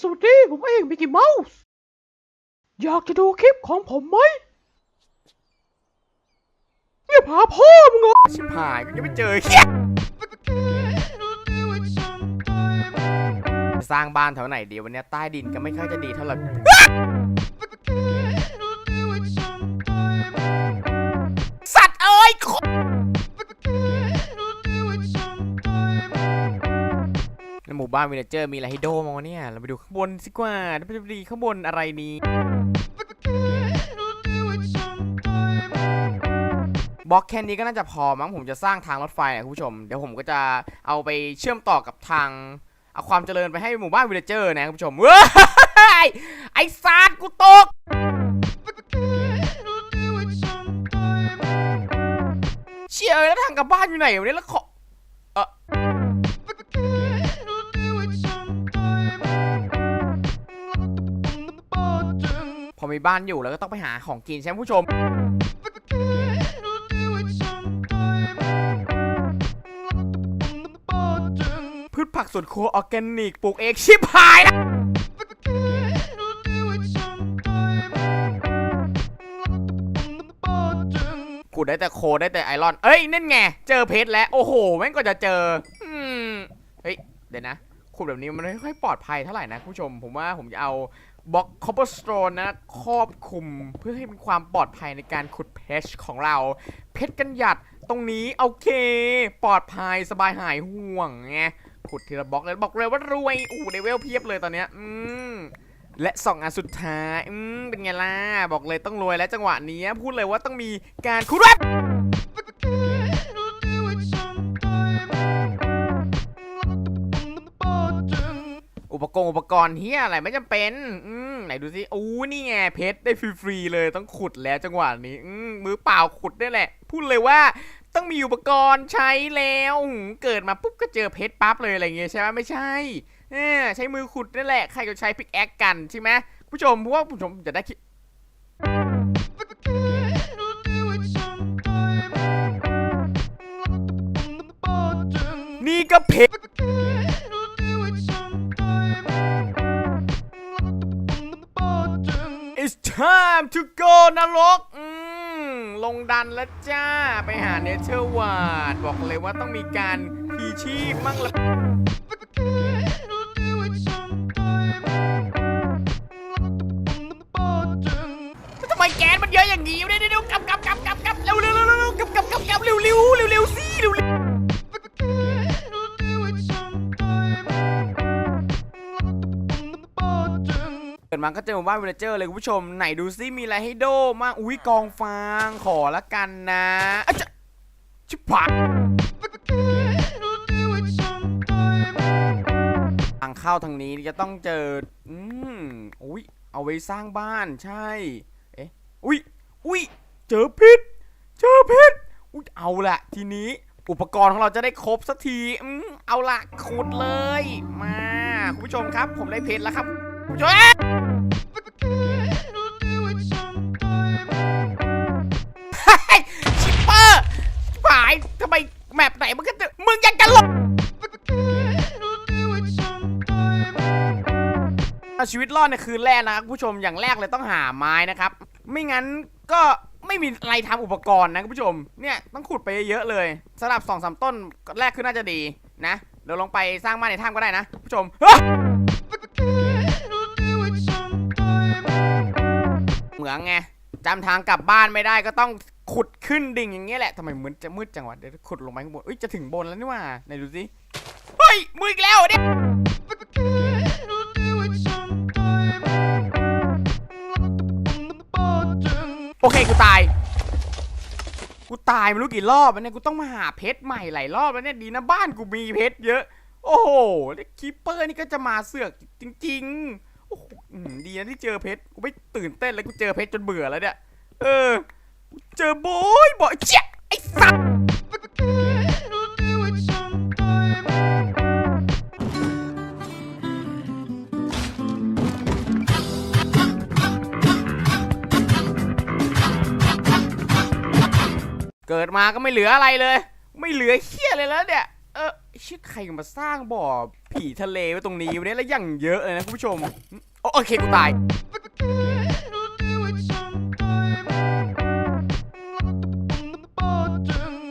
สวัสดี ผมเองมิกกี้เมาส์ อยากจะดูคลิปของผมไหมเนี่ยพาพ่อมึงเหรอชิบหายกูยังไม่เจอเฮียสร้างบ้านแถวไหนดีวันเนี้ยใต้ดินก็ไม่ค่อยจะดีเท่าไหร่ บ้านวิลเลเจอร์มีอะไรให้โดมองเนี่ย เราไปดูข้างบนสิกว่าไปดูดีข้างบนอะไรนี้บล็อกแค่นี้ก็น่าจะพอมั้งผมจะสร้างทางรถไฟนะคุณผู้ชม เดี๋ยวผมก็จะเอาไปเชื่อมต่อกับทางเอาความเจริญไปให้หมู่บ้านวิลเลเจอร์นะคุณผู้ชมเว้ยไอ้ซาดกูตกเชี่ยเอ้ยแล้วทางกลับบ้านอยู่ไหนวะเนี่ยแล้วขอ มีบ้านอยู่แล้วก็ต้องไปหาของกินใช่ไหมผู้ชม พืชผักสวนครัวออร์แกนิกปลูกเองชิบหายแล้วกูได้แต่โคได้แต่ไอรอน เอ้ยนั่นไง เจอเพชรแล้ว โอ้โห แม่งก็จะเจอ อืม เฮ้ย เดี๋ยวนะ ขุดแบบนี้มันไม่ค่อยปลอดภัยเท่าไหร่นะผู้ชม ผมว่าผมจะเอา บล็อกคอปเปอร์สโตนนะครอบคลุมเพื่อให้มีความปลอดภัยในการขุดเพชรของเรา เพชรกันหยัดตรงนี้โอเค ปลอดภัยสบายหายห่วงไงขุดทีละบล็อกเลยบอกเลยว่ารวยอู้เดเวลเพียบเลยตอนเนี้ยอืมและสองอันสุดท้ายอืมเป็นไงล่ะบอกเลยต้องรวยแล้วจังหวะนี้พูดเลยว่าต้องมีการขุดเว็บอุปกรณ์อุปกรณ์เฮียอะไรไม่จำเป็นอืม ไหนดูสิอู้นี่ไงเพชรได้ฟรีๆเลยต้องขุดแล้วจังหวะนี้อืมือเปล่าขุดได้แหละ พูดเลยว่าต้องมีอุปกรณ์ใช้แล้วเกิดมาปุ๊บก็เจอเพชรปั๊บเลยอะไรเงี้ยใช่ไหมไม่ใช่เออใช้มือขุดนั่นแหละใครก็ใช้พิกแอคกันใช่ไหมผู้ชมเพราะว่าผู้ชมจะได้คิดนี่ก็เพชร It's time to go นรกอืมลงดันแล้วจ้า ไปหาเนเธอร์วาร์ดบอกเลยว่าต้องมีการพีชีพมั่งละทำไมแก๊สมันเยอะอย่างนี้เดี๋ยวเดี๋ยวกลับกลับกลับกลับกลับเร็วเร็วเร็วเร็วกลับกลับกลับกลับเร็วเร็วเร็วเมาก็เจอหมู่บ้านวิลเลเจอร์เลยคุณผู้ชมไหนดูซิมีอะไรให้โดมางอุ้ยกองฟางขอละกันนะอะจะชิบหายทางเข้าทางนี้จะต้องเจออืมอุ้ยเอาไว้สร้างบ้านใช่ เอ๊ะอุ้ยอุ้ยเจอพิษเจอพิษอุ้ยเอาละทีนี้อุปกรณ์ของเราจะได้ครบสักทีอืมเอาละขุดเลย มาคุณผู้ชมครับ ผมได้เพชรแล้วครับคุณผู้ชม เอาชีวิตรอดในคืนแรกนะครับคุณผู้ชมอย่างแรกเลยต้องหาไม้นะครับ ไม่งั้นก็ไม่มีอะไรทำอุปกรณ์นะคุณผู้ชม เนี่ยต้องขุดไปเยอะๆเลยสำหรับสองสามต้นแรกคือน่าจะดีนะเดี๋ยวลองไปสร้างบ้านในถ้ำก็ได้นะคุณผู้ชมเหมืองไงจำทางกลับบ้านไม่ได้ก็ต้องขุดขึ้นดิ่งอย่างเงี้ยแหละทำไมเหมือนจะมืดจังวะเดี๋ยวขุดลงไปข้างบนเอ้ยจะถึงบนแล้วนี่ว่าไหนดูสิเฮ้ยมืดอีกแล้วเนี่ย อเคกูตาย กูตายไม่รู้กี่รอบแล้วเนี่ยกูต้องมาหาเพชรใหม่หลายรอบแล้วเนี่ยดีนะบ้านกูมีเพชรเยอะ โอ้โหคีปเปอร์นี่ก็จะมาเสือกจริงๆโอ้โหดีนะที่เจอเพชรกูไม่ตื่นเต้นแล้วกูเจอเพชรจนเบื่อแล้วเนี่ยเออเจอบอยบ่อยเจ๊ไอ้สัส เกิดมาก็ไม่เหลืออะไรเลย ไม่เหลือเฮี้ยเลยแล้วเนี่ย เออชื่อใครมาสร้างบ่อผีทะเลไว้ตรงนี้วันนี้แล้วอย่างเยอะเลยนะคุณผู้ชม โอเคกูตาย